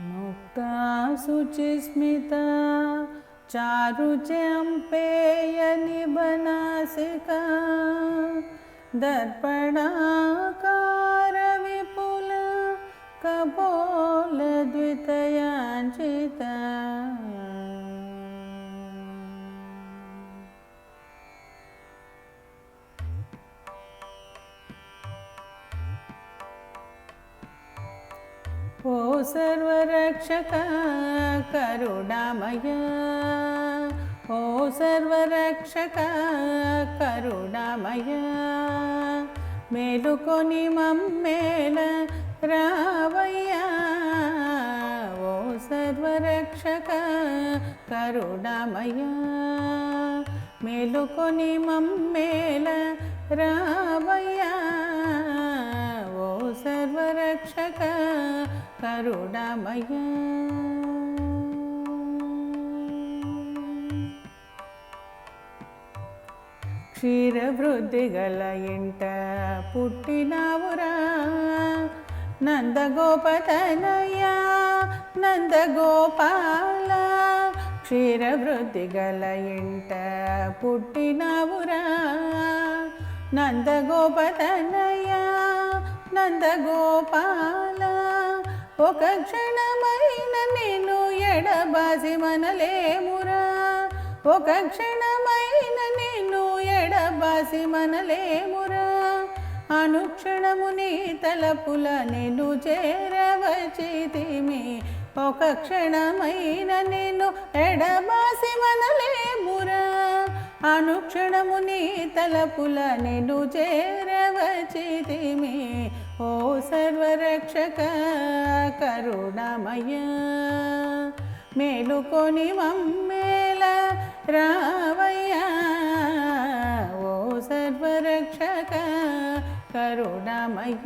मुक्ता शुचिस्मिता चारुचम्पेयनिबनासिका दर्पणाकारविपुल कपोलद्वितयाञ्चिता ఓ సర్వరక్షక కరుణామయ. ఓ సర్వరక్షక కరుణామయ. మేలుకొని మమ్మేల రావయ్యా. ఓ సర్వరక్షక కరుణామయ. మేలుకొని మమ్మేల రావయ్యా. కరుణమయ. క్షీరవృద్ధి గల ఇంట పుట్టినావురా. నందగోపతనయ నందగోపాల. క్షీరవృద్ధి గల ఇంట పుట్టినావురా. నందగోపతనయ నందగోపాల. ఒక క్షణమైన నేను ఎడబాసి మనలేమురా? ఒక క్షణమైన నేను ఎడబాసి మనలేమురా? అనుక్షణము నీ తలపుల నేను చేరవచితిమి ఒక క్షణమైన నేను ఎడబాసి మనలేమురా? అనుక్షణము నీ తలపుల నేను చేరవచితిమి ఓ సర్వరక్షక కరుణమయ మేలుకొని మమ్మేల రావయ్యా. ఓ సర్వరక్షక కరుణమయ.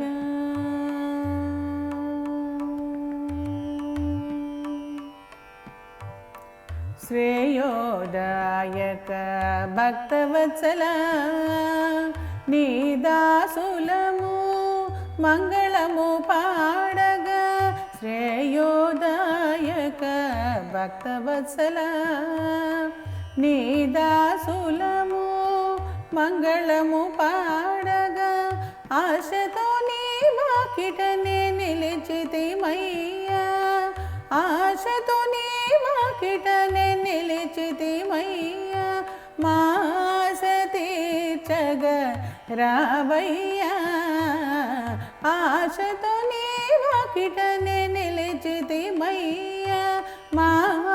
శ్రేయోదాయక భక్తవత్సల నీ దాసులము మంగళము పాడగా శ్రేయోదాయక భక్తవత్సల. నీ దాసులము మంగళము పాడగా ఆశతో నీ వాకిటనే నిలిచితిమయ్యా ఆశతో నీ వాకిటనే నిలిచితిమయ్యా మాస తీర్చగ రావయ్యా. ఆశతో నీ వాకిటనే నిలిచితిమయ్యా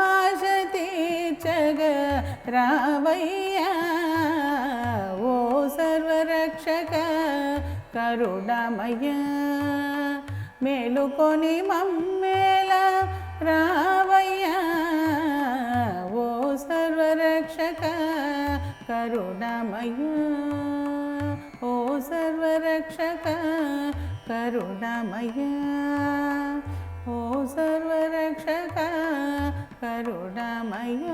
ఆశ తీర్చగ రావయ్యా. ఓ సర్వరక్షక కరుణమయ్య మేలుకొని మమ్మేల రావయ్యా. ఓ సర్వరక్షక కరుణమయ్య ఓ సర్వరక్షక కరుణమయ ఓ సర్వరక్షక కరుణమయ